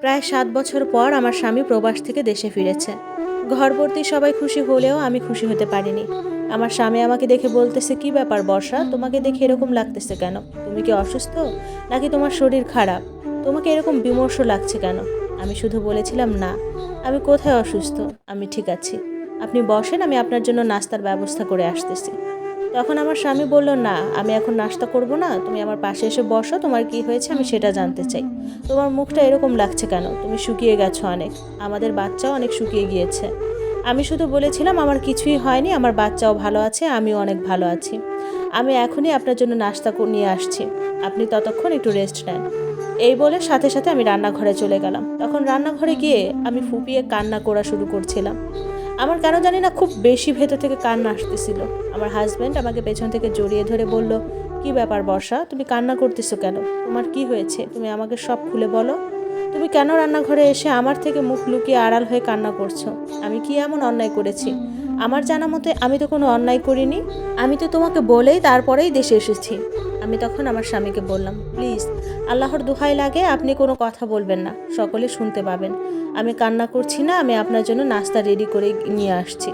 প্রায় সাত বছর পর আমার স্বামী প্রবাস থেকে দেশে ফিরেছে। ঘরবর্তী সবাই খুশি হলেও আমি খুশি হতে পারিনি। আমার স্বামী আমাকে দেখে বলতেছে, কি ব্যাপার বর্ষা? তোমাকে দেখে এরকম লাগতেছে কেন? তুমি কি অসুস্থ? নাকি তোমার শরীর খারাপ? তোমাকে এরকম বিমর্ষ লাগছে কেন? আমি শুধু বলেছিলাম, না, আমি কোথায় অসুস্থ? আমি ঠিক আছি। আপনি বসেন, আমি আপনার জন্য নাস্তার ব্যবস্থা করে আসতেছি। তখন আমার স্বামী বলল, না, আমি এখন নাস্তা করব না, তুমি আমার পাশে এসে বসো, তোমার কি হয়েছে আমি সেটা জানতে চাই। তোমার মুখটা এরকম লাগছে কেন? তুমি শুকিয়ে গেছো অনেক। আমাদের বাচ্চাও অনেক শুকিয়ে গিয়েছে। আমি শুধু বলেছিলাম, আমার কিছুই হয়নি, আমার বাচ্চাও ভালো আছে, আমিও অনেক ভালো আছি। আমি এখনই আপনার জন্য নাস্তা নিয়ে আসছি। আপনি ততক্ষণ একটু রেস্ট নেন। এই বলে সাথে সাথে আমি রান্নাঘরে চলে গেলাম। তখন রান্নাঘরে গিয়ে আমি ফুপিয়ে কান্না করা শুরু করছিলাম। আমার কেন জানি না খুব বেশি ভেতর থেকে কান্না আসতেছিল। আমার হাজব্যান্ড আমাকে পেছন থেকে জড়িয়ে ধরে বলল, কি ব্যাপার বর্ষা? তুমি কান্না করতেছো কেন? তোমার কি হয়েছে? তুমি আমাকে সব খুলে বলো। তুমি কেন রান্নাঘরে এসে আমার থেকে মুখ লুকিয়ে আড়াল হয়ে কান্না করছ? আমি কি এমন অন্যায় করেছি? আমার জানা মতে আমি তো কোনো অন্যায় করিনি। আমি তো তোমাকে বলেই তারপরেই দেশে এসেছি। আমি তখন আমার স্বামীকে বললাম, প্লিজ, আল্লাহর দোহাই লাগে আপনি কোনো কথা বলবেন না। সকলে শুনতে পাবেন। আমি কান্না করছি না, আমি আপনার জন্য নাস্তা রেডি করে নিয়ে আসছি।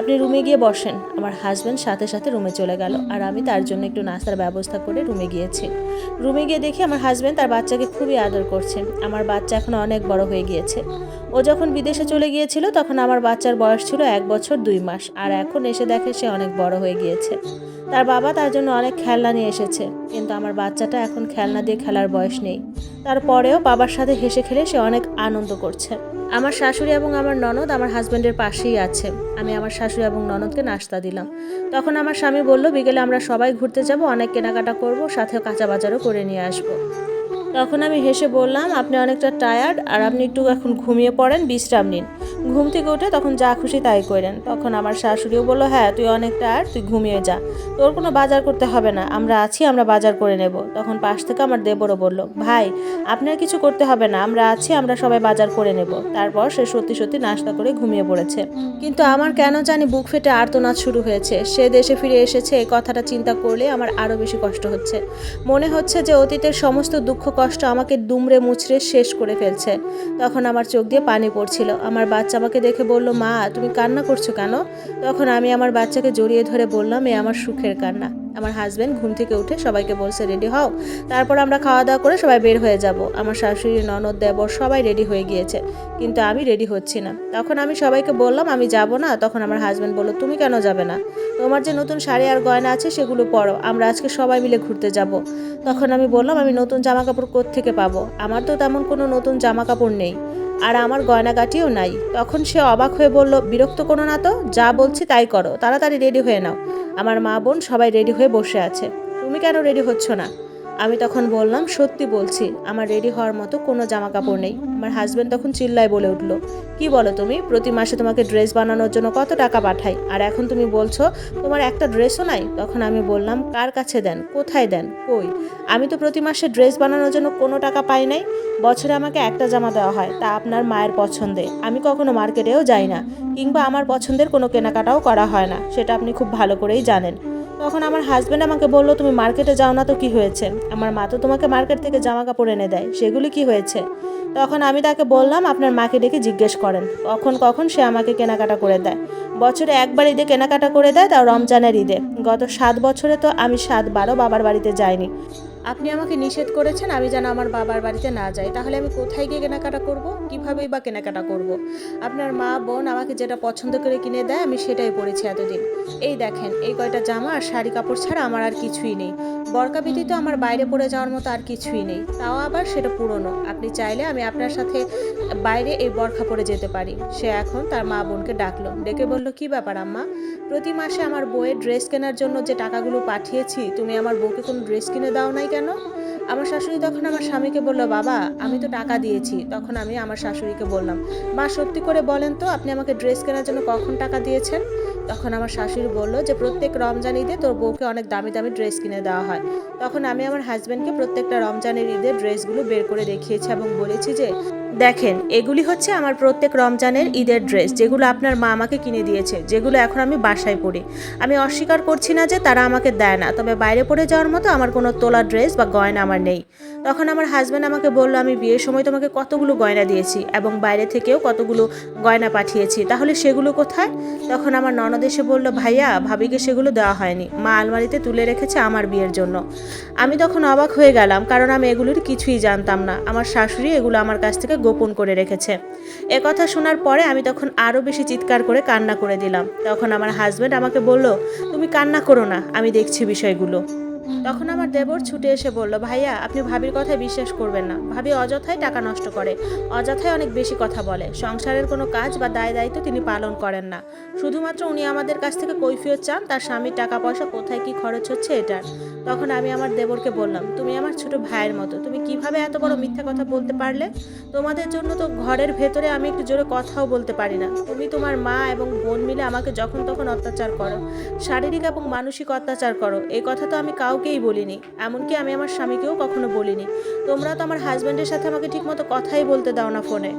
আপনি রুমে গিয়ে বসেন। আমার হাজব্যান্ড সাথে সাথে রুমে চলে গেল আর আমি তার জন্য একটু নাস্তার ব্যবস্থা করে রুমে গিয়েছি। রুমে গিয়ে দেখি আমার হাজব্যান্ড তার বাচ্চাকে খুবই আদর করছে। আমার বাচ্চা এখন অনেক বড় হয়ে গিয়েছে। ও যখন বিদেশে চলে গিয়েছিল তখন আমার বাচ্চার বয়স ছিল এক বছর দুই মাস আর এখন এসে দেখে সে অনেক বড় হয়ে গিয়েছে। তার বাবা তার জন্য অনেক খেলনা নিয়ে এসেছে। কিন্তু আমার বাচ্চাটা এখন খেলনা দিয়ে খেলার বয়স নেই। তারপরেও বাবার সাথে হেসে খেলে সে অনেক আনন্দ করছে। আমার শাশুড়ি এবং আমার ননদ আমার হাজব্যান্ডের পাশেই আছে। আমি আমার শাশুড়ি এবং ননদকে নাস্তা দিলাম। তখন আমার স্বামী বলল, বিকেলে আমরা সবাই ঘুরতে যাব, অনেক কেনাকাটা করব, সাথে কাঁচা বাজারও করে নিয়ে আসব। তখন আমি হেসে বললাম, আপনি অনেকটা টায়ার্ড আর আপনি একটু এখন ঘুমিয়ে পড়েন, বিশ্রাম নিন। ঘুম থেকে উঠে তখন যা খুশি তাই করেন। তখন আমার শাশুড়িও বলল হ্যাঁ তুই অনেক টায়ার্ড তুই ঘুমিয়ে যা। তোর কোনো বাজার করতে হবে না, আমরা আছি, আমরা বাজার করে নেব। তখন পাশ থেকে আমার দেবরও বলল, ভাই, আপনার কিছু করতে হবে না, আমরা আছি, আমরা সবাই বাজার করে নেব। তারপর সে সত্যি সত্যি নাস্তা করে ঘুমিয়ে পড়েছে। কিন্তু আমার কেন জানি বুক ফেটে আর্তনাদ শুরু হয়েছে। সে দেশে ফিরে এসেছে, এই কথাটা চিন্তা করলে আমার আরও বেশি কষ্ট হচ্ছে। মনে হচ্ছে যে অতীতের সমস্ত দুঃখ কষ্ট আমাকে দুমড়ে মুচড়ে শেষ করে ফেলছে। তখন আমার চোখ দিয়ে পানি পড়ছিল। আমার বাচ্চা আমাকে দেখে বলল, মা, তুমি কান্না করছ কেন? তখন আমি আমার বাচ্চাকে জড়িয়ে ধরে বললাম, এ আমার সুখের কান্না। আমার হাজব্যান্ড ঘুম থেকে উঠে সবাইকে বলছে রেডি হও? তারপর আমরা খাওয়া দাওয়া করে সবাই বের হয়ে যাব। আমার শাশুড়ি, ননদ, দেবর সবাই রেডি হয়ে গিয়েছে। কিন্তু আমি রেডি হচ্ছি না। তখন আমি সবাইকে বললাম, আমি যাব না। তখন আমার হাজব্যান্ড বলল, তুমি কেন যাবে না? তোমার যে নতুন শাড়ি আর গয়না আছে সেগুলো পরো। আমরা আজকে সবাই মিলে ঘুরতে যাব। তখন আমি বললাম, আমি নতুন জামা কাপড় কোত্থেকে পাবো? আমার তো তেমন কোনো নতুন জামা কাপড় নেই। আর আমার গয়নাগাটিও নাই। তখন সে অবাক হয়ে বলল, বিরক্ত করো না তো, যা বলছি তাই করো। তাড়াতাড়ি রেডি হয়ে নাও। আমার মা বোন সবাই রেডি হয়ে বসে আছে। তুমি কেন রেডি হচ্ছ না? আমি তখন বললাম, সত্যি বলছি, আমার রেডি হওয়ার মতো কোনো জামা কাপড় নেই। আমার হাজব্যান্ড তখন চিল্লায় বলে উঠল কি বলো তুমি? প্রতি মাসে তোমাকে ড্রেস বানানোর জন্য কত টাকা পাঠাই? আর এখন তুমি বলছো, তোমার একটা ড্রেসও নাই। তখন আমি বললাম, কার কাছে দেন? কোথায় দেন? কই? আমি তো প্রতি মাসে ড্রেস বানানোর জন্য কোনো টাকা পাই নাই। বছরে আমাকে একটা জামা দেওয়া হয়, তা আপনার মায়ের পছন্দে। আমি কখনো মার্কেটেও যাই না, কিংবা আমার পছন্দের কোনো কেনাকাটাও করা হয় না, সেটা আপনি খুব ভালো করেই জানেন। তখন আমার হাজব্যান্ড আমাকে বলল, তুমি মার্কেটে যাও না তো কি হয়েছে? আমার মা তো তোমাকে মার্কেট থেকে জামা কাপড় এনে দেয়। সেগুলি কি হয়েছে? তখন আমি তাকে বললাম, আপনার মাকে ডেকে জিজ্ঞেস করেন। কখন কখন সে আমাকে কেনাকাটা করে দেয়। বছরে একবার ঈদে কেনাকাটা করে দেয়, তাও রমজানের ঈদে। গত সাত বছরে তো আমি সাতবারও বাবার বাড়িতে যাইনি। আপনি আমাকে নিষেধ করেছেন আমি যেন আমার বাবার বাড়িতে না যাই। তাহলে আমি কোথায় গিয়ে কেনাকাটা করব? কিভাবেই বা কেনাকাটা করব? আপনার মা, বোন আমাকে যেটা পছন্দ করে কিনে দেয়, আমি সেটাই পরেছি এতদিন। এই দেখেন, এই কয়টা জামা আর শাড়ি কাপড় ছাড়া আমার আর কিছুই নেই। বরকা ব্যতীত আমার বাইরে পরে যাওয়ার মতো আর কিছুই নেই। তাও আবার সেটা পুরনো। আপনি চাইলে আমি আপনার সাথে বাইরে এই বরখা পরে যেতে পারি। সে এখন তার মা, বোনকে ডাকলো। ডেকে বলল, কি ব্যাপার আম্মা? প্রতি মাসে আমার বইয়ের ড্রেস কেনার জন্য যে টাকাগুলো পাঠিয়েছি, তুমি আমার বউকে কোনো ড্রেস কিনে দাও নাই কেন? আমার শাশুড়ি তখন আমার স্বামীকে বলল, বাবা, আমি তো টাকা দিয়েছি। তখন আমি আমার শাশুড়িকে বললাম, মা, সত্যি করে বলেন তো, আপনি আমাকে ড্রেস কেনার জন্য কখন টাকা দিয়েছেন? তখন আমার শাশুড়ি বলল যে, প্রত্যেক রমজান ঈদে তোর বউকে অনেক দামি দামি ড্রেস কিনে দেওয়া হয়। তখন আমি আমার হাজব্যান্ডকে প্রত্যেকটা রমজানের ঈদের ড্রেসগুলো বের করে দেখিয়েছি এবং বলেছি যে দেখেন, এগুলি হচ্ছে আমার প্রত্যেক রমজানের ঈদের ড্রেস যেগুলো আপনার মা আমাকে কিনে দিয়েছে, যেগুলো এখন আমি বাসায় পরি। আমি অস্বীকার করছি না যে তারা আমাকে দেয় না, তবে বাইরে পরে যাওয়ার মতো আমার কোনো তোলা ড্রেস বা গয়না আমার নেই। তখন আমার হাজব্যান্ড আমাকে বলল, আমি বিয়ের সময় তোমাকে কতগুলো গয়না দিয়েছি এবং বাইরে থেকেও কতগুলো গয়না পাঠিয়েছি, তাহলে সেগুলো কোথায়? তখন আমার ননদ এসে বলল, ভাইয়া, ভাবিকে সেগুলো দেওয়া হয়নি, মা আলমারিতে তুলে রেখেছে আমার বিয়ের জন্য। আমি তখন অবাক হয়ে গেলাম, কারণ আমি এগুলোর কিছুই জানতাম না। আমার শাশুড়ি এগুলো আমার কাছ থেকে গোপন করে রেখেছে। এ কথা শোনার পরে আমি তখন আরও বেশি চিৎকার করে কান্না করে দিলাম। তখন আমার হাজব্যান্ড আমাকে বলল, তুমি কান্না করো না, আমি দেখছি বিষয়গুলো। তখন আমার দেবর ছুটে এসে বলল, ভাইয়া, আপনি ভাবির কথায় বিশ্বাস করবেন না। ভাবি অযথায় টাকা নষ্ট করে, অযথায় অনেক বেশি কথা বলে। সংসারের কোনো কাজ বা দায় দায়িত্ব তিনি পালন করেন না। শুধুমাত্র উনি আমাদের কাছ থেকে কৈফিয়ত চান, তার স্বামীর টাকা পয়সা কোথায় কি খরচ হচ্ছে এটার। তখন আমি আমার দেবরকে বললাম, তুমি আমার ছোট ভাইয়ের মতো, তুমি কীভাবে এত বড় মিথ্যা কথা বলতে পারলে? তোমাদের জন্য তো ঘরের ভেতরে আমি একটু জোরে কথাও বলতে পারি না। তুমি তোমার মা এবং বোন মিলে আমাকে যখন তখন অত্যাচার করো। শারীরিক এবং মানসিক অত্যাচার করো। এই কথা তো আমি কাউকেই বলিনি। এমনকি আমি আমার স্বামীকেও কখনো বলিনি। তোমরা তো আমার হাজব্যান্ডের সাথে আমাকে ঠিকমতো কথাই বলতে দাও না ফোনে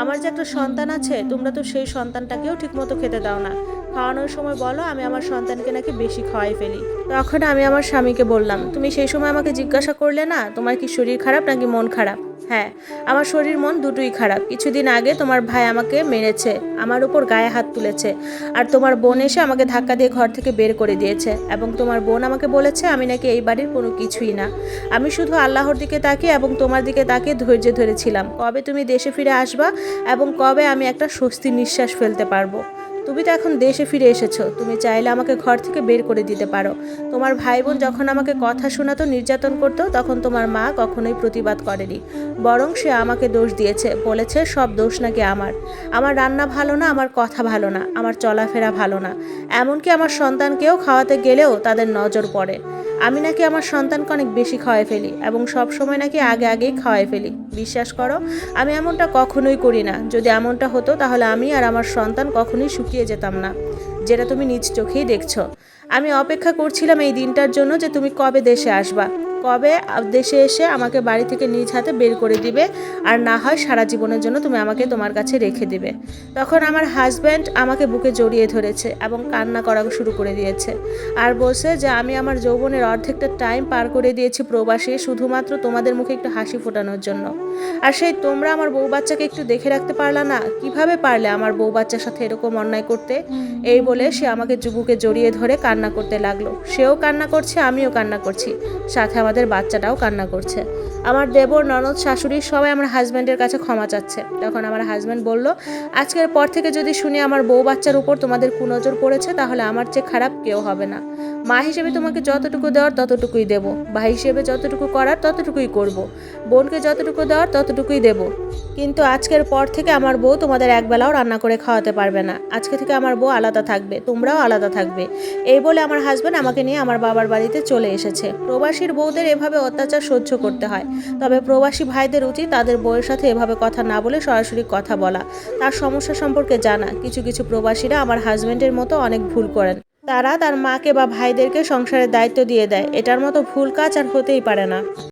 আমার যে একটা সন্তান আছে, তোমরা তো সেই সন্তানটাকেও ঠিকমতো খেতে দাও না। খাওয়ানোর সময় বলো, আমি আমার সন্তানকে নাকি বেশি খাওয়াই ফেলি। তখন আমি আমার স্বামীকে বললাম, তুমি সেই সময় আমাকে জিজ্ঞাসা করলে না, তোমার কি শরীর খারাপ নাকি মন খারাপ? হ্যাঁ আমার শরীর মন দুটোই খারাপ। কিছুদিন আগে তোমার ভাই আমাকে মেরেছে, আমার উপর গায়ে হাত তুলেছে, আর তোমার বোন এসে আমাকে ধাক্কা দিয়ে ঘর থেকে বের করে দিয়েছে, এবং তোমার বোন আমাকে বলেছে আমি নাকি এই বাড়ির কোনো কিছুই না। আমি শুধু আল্লাহর দিকে তাকিয়ে এবং তোমার দিকে তাকিয়ে ধৈর্য ধরেছিলাম। কবে তুমি দেশে ফিরে আসবা এবং কবে আমি একটা স্বস্তি নিঃশ্বাস ফেলতে পারব? তুমি তো এখন দেশে ফিরে এসেছ। তুমি চাইলে আমাকে ঘর থেকে বের করে দিতে পারো। তোমার ভাই বোন যখন আমাকে কথা শোনাতো, নির্যাতন করতো, তখন তোমার মা কখনোই প্রতিবাদ করেনি। বরং সে আমাকে দোষ দিয়েছে, বলেছে, সব দোষ নাকি আমার। আমার রান্না ভালো না, আমার কথা ভালো না, আমার চলাফেরা ভালো না। এমনকি আমার সন্তানকেও খাওয়াতে গেলেও তাদের নজর পড়ে। আমি নাকি আমার সন্তানকে অনেক বেশি খাওয়াই ফেলি এবং সব সময় নাকি আগে আগেই খাওয়াই ফেলি। বিশ্বাস করো, আমি এমনটা কখনোই করি না। যদি এমনটা হতো, তাহলে আমি আর আমার সন্তান কখনোই শুকিয়ে যেতাম না। যেটা তুমি নিজ চোখেই দেখছ। আমি অপেক্ষা করছিলাম এই দিনটার জন্য যে তুমি কবে দেশে আসবা। কবে দেশে এসে আমাকে বাড়ি থেকে নিজ হাতে বের করে দিবে? আর না হয় সারা জীবনের জন্য তুমি আমাকে তোমার কাছে রেখে দিবে। তখন আমার হাজব্যান্ড আমাকে বুকে জড়িয়ে ধরেছে এবং কান্না করা শুরু করে দিয়েছে। আর বলছে যে, আমি আমার যৌবনের অর্ধেকটা টাইম পার করে দিয়েছি প্রবাসে, শুধুমাত্র তোমাদের মুখে একটু হাসি ফোটানোর জন্য। আর সেই তোমরা আমার বউ বাচ্চাকে একটু দেখে রাখতে পারলা না? কীভাবে পারলে আমার বউ বাচ্চার সাথে এরকম অন্যায় করতে? এই বলে সে আমাকে যুবুকে জড়িয়ে ধরে কান্না করতে লাগল। সেও কান্না করছে, আমিও কান্না করছি। সাথে আমাদের বাচ্চাটাও কান্না করছে। আমার দেবর, ননদ, শাশুড়ি সবাই আমার হাজব্যান্ডের কাছে ক্ষমা চাচ্ছে। তখন আমার হাজব্যান্ড বলল, আজকের পর থেকে যদি শুনি আমার বউ বাচ্চার উপর তোমাদের কুনজর পড়েছে, তাহলে আমার চেয়ে খারাপ কেউ হবে না। মা হিসেবে তোমাকে যতটুকু দেওয়ার ততটুকুই দেব। ভাই হিসেবে যতটুকু করার ততটুকুই করব। বোনকে যতটুকু দেওয়ার ততটুকুই দেব। কিন্তু আজকের পর থেকে আমার বউ তোমাদের একবেলাও রান্না করে খাওয়াতে পারবে না। আজকে থেকে আমার বউ আলাদা থাকবে। তোমরাও আলাদা থাকবে। এই বলে আমার হাজব্যান্ড আমাকে নিয়ে আমার বাবার বাড়িতে চলে এসেছে। প্রবাসীর বউদের এভাবে অত্যাচার সহ্য করতে হয়। তবে প্রবাসী ভাইদের উচিত তাদের বউয়ের সাথে এভাবে কথা না বলে সরাসরি কথা বলা। তার সমস্যা সম্পর্কে জানা। কিছু কিছু প্রবাসীরা আমার হাজব্যান্ডের মতো অনেক ভুল করেন। তারা তার মাকে বা ভাইদেরকে সংসারের দায়িত্ব দিয়ে দেয়। এটার মতো ভুল কাজ আর হতেই পারে না।